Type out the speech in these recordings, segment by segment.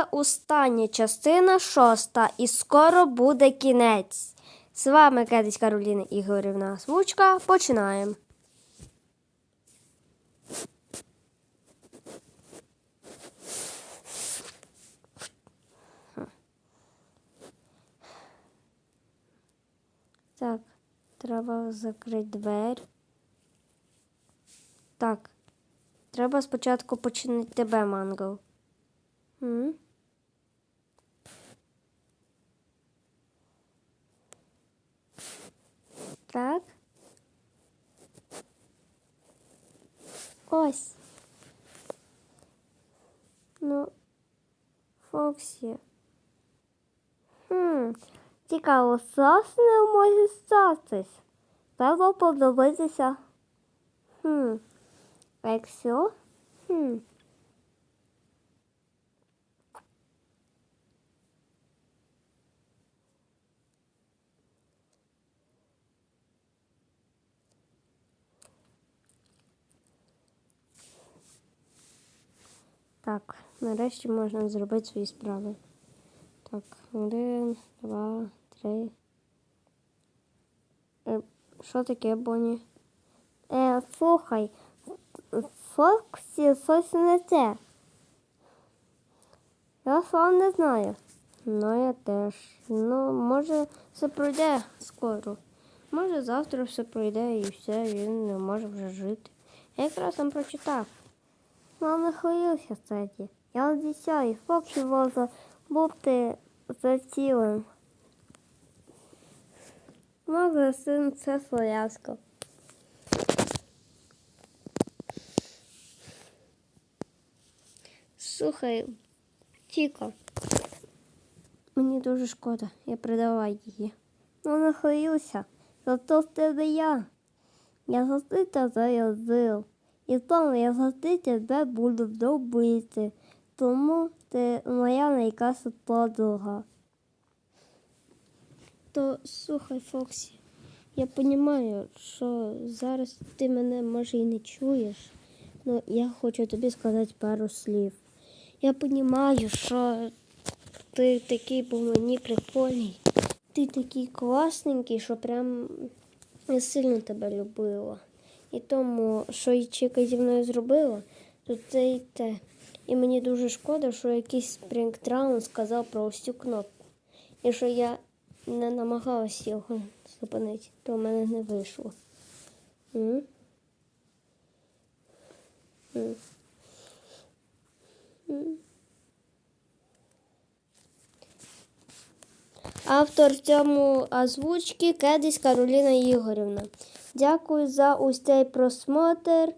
вже остання частина шоста, і скоро буде кінець. З вами Кедись Кароліна Ігорівна Смучка. Починаємо. Так, треба закрити двері. Так. Треба спочатку починити тебе, Манго. М? Так. Ось. Ну, Фоксі. Хм, цікаво, сосни може статись. Треба подивитися. Хм. А? Хм. Так, нарешті можна зробити свої справи. Так, один, два, три. Е, що таке, Бонні? Е, слухай, Фоксі щось не те. Я сам не знаю. Ну, я теж. Ну, може, все пройде скоро. Може, завтра все пройде і все, він не може вже жити. Я якраз там прочитав. Мам не хвилюйся, кстати. Я обіцяю, Фоксі може бути за цілим. Може, син це Слоявська. Слухай, Фіко, мені дуже шкода, я придавай її. Не хвилюйся, зато в тебе я. Я тебе заязив. І тому я завжди тебе буду добити. Тому ти моя найкраща подруга. То слухай, Фоксі, я розумію, що зараз ти мене може і не чуєш, але я хочу тобі сказати пару слів. Я розумію, що ти такий був мені прикольний. Ти такий класненький, що прям я сильно тебе любила. І тому, що і Чіка зі мною зробила, то це і те. І мені дуже шкода, що якийсь спрінгтраун сказав про ось цю кнопку. І що я не намагалася його зупинити, то в мене не вийшло. М. М. Автор цьому озвучки Кедись Кароліна Ігорівна. Дякую за ось цей просмотр.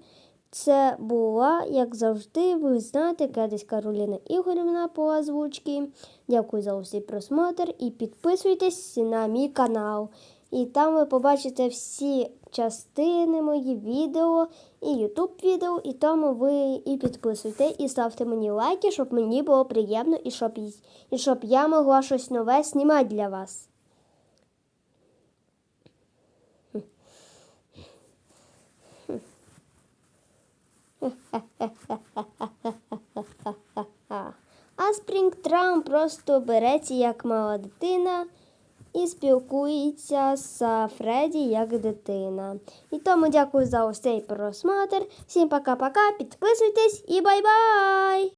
Це була, як завжди, ви знаєте, Кедись Кароліна Ігорівна по озвучці. Дякую за усі просмотр і підписуйтесь на мій канал. І там ви побачите всі частини мої відео і YouTube відео, і тому ви і підписуйте, і ставте мені лайки, щоб мені було приємно і щоб, і щоб я могла щось нове знімати для вас. А Спрінгтрам просто береться як мала дитина і спілкується з Фредді як дитина. І тому дякую за ось цей просмотр. Всім пока-пока, підписуйтесь і бай-бай!